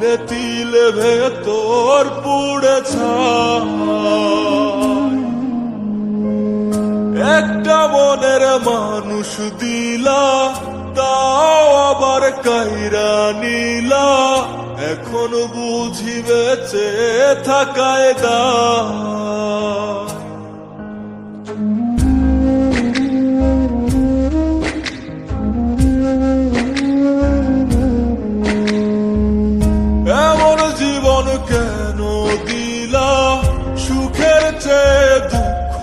তিলে তিলে ভেতর পুড়ে একটা মনের মানুষ দিলা, তাও আবার কাইরা নিলা। এখন বুঝিবে বেঁচে থাকায় দা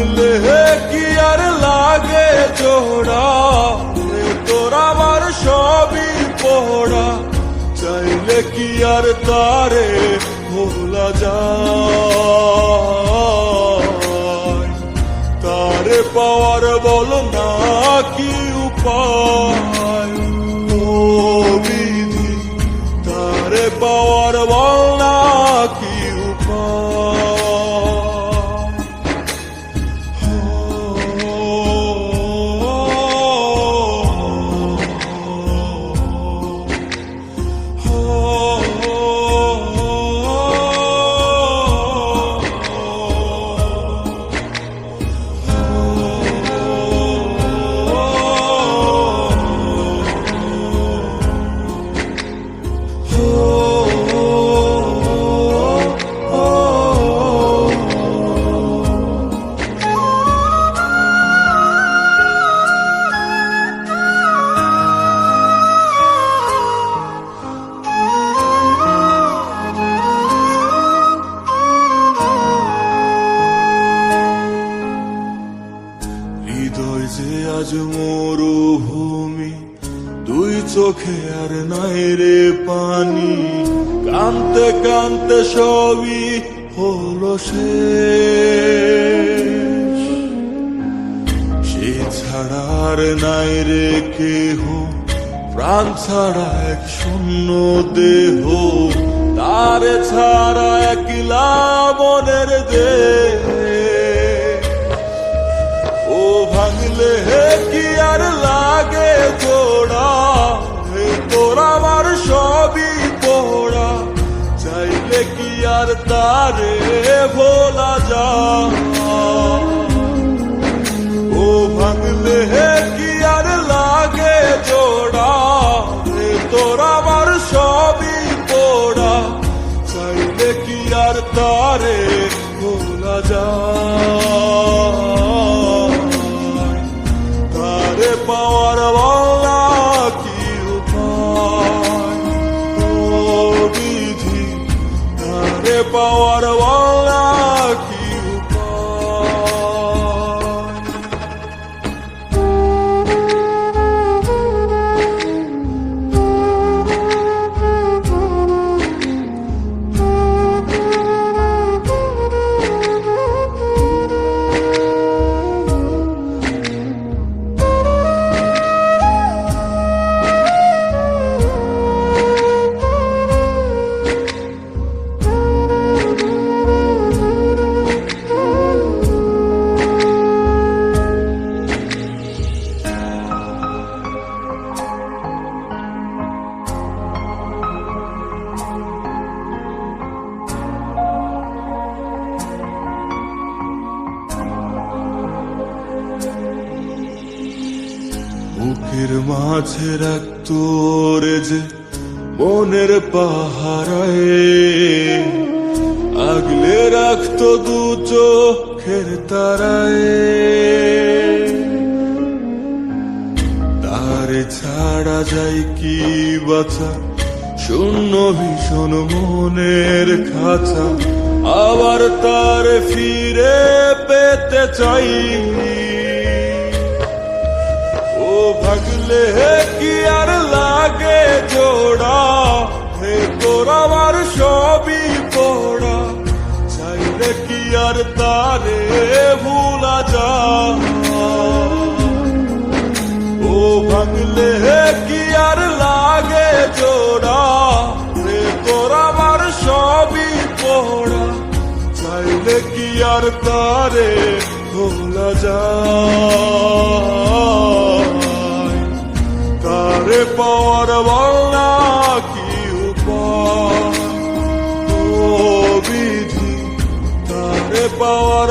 ভাঙলে কি আর লাগে জোড়া? তোর আমার সবই পোড়া। চাইলে কি আর তারে ভোলা যায়? তারে পাওয়ার বল না কি উপায়? হৃদয় যে আজ মরুভূমি দুই চোখে আর নাই রে পানি। কানতে কানতে সবই হলো সে ছাড়া আর নাই রে কেহ। প্রাণ ছাড়া এক শূন্য দেহ। তার ছাড়া একলা মনের দেহ। ও ভাঙলে হে কি আর তারে ভোলা যা। বুকের মাঝে রাখতো রে যে মনের পাহারায়। আগলে রাখতো দু চোখের তারায়। তারে ছাড়া যায় কি বাছা? শূন্য ভীষণ মনের খাঁচা। আবার তার ফিরে পেতে চাই। ভাগলে কি আর লাগে জোড়া? হে আমার সবই পড়া। চাইলে কি আর তারে ভুলা যা ও ভাঙলে কি আর লাগে জোড়া? তোর আমার সবই পড়া। চাইলে কি আর তারে ভোলা যায়? তারে পাওয়ার বলা কি উপায় ও বিধি তারে পাওয়ার